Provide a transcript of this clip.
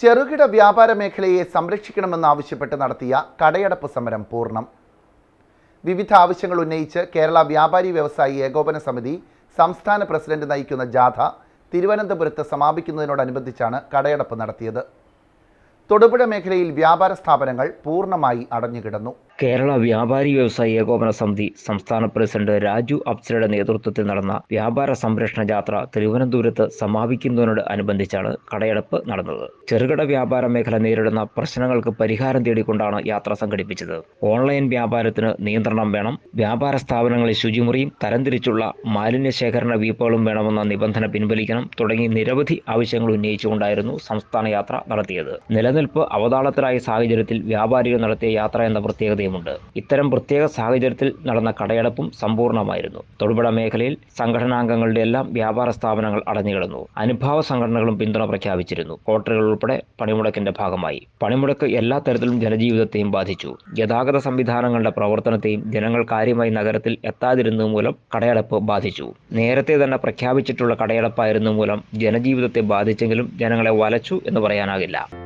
ചെറുകിട വ്യാപാര മേഖലയെ സംരക്ഷിക്കണമെന്നാവശ്യപ്പെട്ട് നടത്തിയ കടയടപ്പ് സമരം പൂർണം. വിവിധ ആവശ്യങ്ങൾ ഉന്നയിച്ച് കേരള വ്യാപാരി വ്യവസായി ഏകോപന സമിതി സംസ്ഥാന പ്രസിഡന്റ് നയിക്കുന്ന ജാഥ തിരുവനന്തപുരത്ത് സമാപിക്കുന്നതിനോടനുബന്ധിച്ചാണ് കടയടപ്പ് നടത്തിയത്. തൊടുപുഴ മേഖലയിൽ വ്യാപാര സ്ഥാപനങ്ങൾ പൂർണമായി അടഞ്ഞുകിടന്നു. കേരള വ്യാപാരി വ്യവസായി ഏകോപന സമിതി സംസ്ഥാന പ്രസിഡന്റ് രാജു അപ്സരയുടെ നേതൃത്വത്തിൽ നടന്ന വ്യാപാര സംരക്ഷണ യാത്ര തിരുവനന്തപുരത്ത് സമാപിക്കുന്നതിനോട് അനുബന്ധിച്ചാണ് കടയടപ്പ് നടന്നത്. ചെറുകിട വ്യാപാര മേഖല നേരിടുന്ന പ്രശ്നങ്ങൾക്ക് പരിഹാരം തേടിക്കൊണ്ടാണ് യാത്ര സംഘടിപ്പിച്ചത്. ഓൺലൈൻ വ്യാപാരത്തിന് നിയന്ത്രണം വേണം. വ്യാപാര സ്ഥാപനങ്ങളിൽ ശുചിമുറിയും തരംതിരിച്ചുള്ള മാലിന്യ ശേഖരണ വീപ്പുകളും വേണമെന്ന നിബന്ധന പിൻവലിക്കണം തുടങ്ങി നിരവധി ആവശ്യങ്ങൾ ഉന്നയിച്ചുകൊണ്ടായിരുന്നു സംസ്ഥാന യാത്ര നടത്തിയത്. നിലനിൽപ്പ് അവതാളത്തിലായ സാഹചര്യത്തിൽ വ്യാപാരികൾ നടത്തിയ യാത്ര എന്ന പ്രത്യേകതയുമുണ്ട്. ഇത്തരം പ്രത്യേക സാഹചര്യത്തിൽ നടന്ന കടയടപ്പും സമ്പൂർണമായിരുന്നു തൊടുപുഴ മേഖലയിൽ സംഘടനാംഗങ്ങളുടെ എല്ലാം വ്യാപാര സ്ഥാപനങ്ങൾ അടഞ്ഞുകിടന്നു. അനുഭാവ സംഘടനകളും പിന്തുണ പ്രഖ്യാപിച്ചിരുന്നു. ഹോട്ടലുകൾ ഉൾപ്പെടെ പണിമുടക്കിന്റെ ഭാഗമായി. പണിമുടക്ക് എല്ലാ തരത്തിലും ജനജീവിതത്തെയും ബാധിച്ചു. ഗതാഗത സംവിധാനങ്ങളുടെ പ്രവർത്തനത്തെയും ജനങ്ങൾ കാര്യമായി നഗരത്തിൽ എത്താതിരുന്നത് മൂലം കടയടപ്പ് ബാധിച്ചു. നേരത്തെ തന്നെ പ്രഖ്യാപിച്ചിട്ടുള്ള കടയടപ്പായിരുന്നു മൂലം ജനജീവിതത്തെ ബാധിച്ചെങ്കിലും ജനങ്ങളെ വലച്ചു എന്ന് പറയാനാകില്ല.